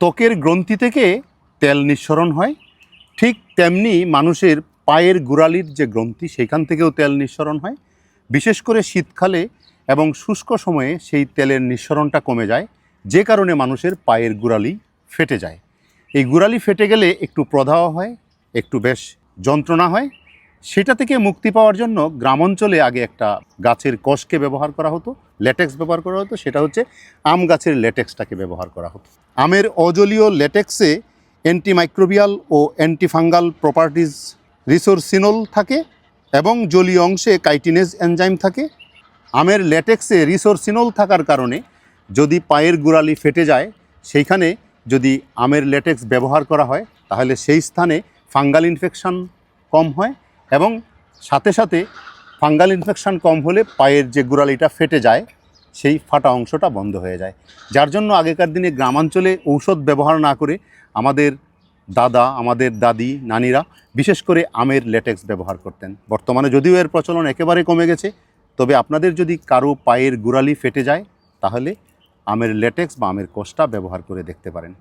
ত্বকের গ্রন্থি থেকে তেল নিঃসরণ হয়। ঠিক তেমনি মানুষের পায়ের গোড়ালির যে গ্রন্থি, সেখান থেকেও তেল নিঃসরণ হয়। বিশেষ করে শীতকালে এবং শুষ্ক সময়ে সেই তেলের নিঃসরণটা কমে যায়। যে কারণে মানুষের পায়ের গোড়ালি ফেটে যায়। এই গোড়ালি ফেটে গেলে একটু প্রদাহ হয়, একটু বেশ যন্ত্রণা হয়। সেটা থেকে মুক্তি পাওয়ার জন্য গ্রামাঞ্চলে আগে একটা গাছের কষকে ব্যবহার করা হতো, ল্যাটেক্স ব্যবহার করা হতো, সেটা হচ্ছে আম গাছের ল্যাটেক্সটাকে ব্যবহার করা হতো। আমের অজলীয় ল্যাটেক্সে অ্যান্টিমাইক্রোবিয়াল ও অ্যান্টিফাঙ্গাল প্রপার্টিজ রিসোর্সিনল থাকে এবং জলীয় অংশে কাইটিনেজ এনজাইম থাকে। আমের ল্যাটেক্সে রিসোর্সিনল থাকার কারণে যদি পায়ের গোড়ালি ফেটে যায়, সেইখানে যদি আমের ল্যাটেক্স ব্যবহার করা হয়, তাহলে সেই স্থানে ফাঙ্গাল ইনফেকশন কম হয় এবং সাথে সাথে ফাঙ্গাল ইনফেকশান কম হলে পায়ের যে গোড়ালিটা ফেটে যায়, সেই ফাটা অংশটা বন্ধ হয়ে যায়। যার জন্য আগেকার দিনে গ্রামাঞ্চলে ঔষধ ব্যবহার না করে আমাদের দাদা, আমাদের দাদি, নানিরা বিশেষ করে আমের ল্যাটেক্স ব্যবহার করতেন। বর্তমানে যদিও এর প্রচলন একেবারে কমে গেছে, তবে আপনাদের যদি কারও পায়ের গোড়ালি ফেটে যায়, তাহলে আমের ল্যাটেক্স বা আমের কোষটা ব্যবহার করে দেখতে পারেন।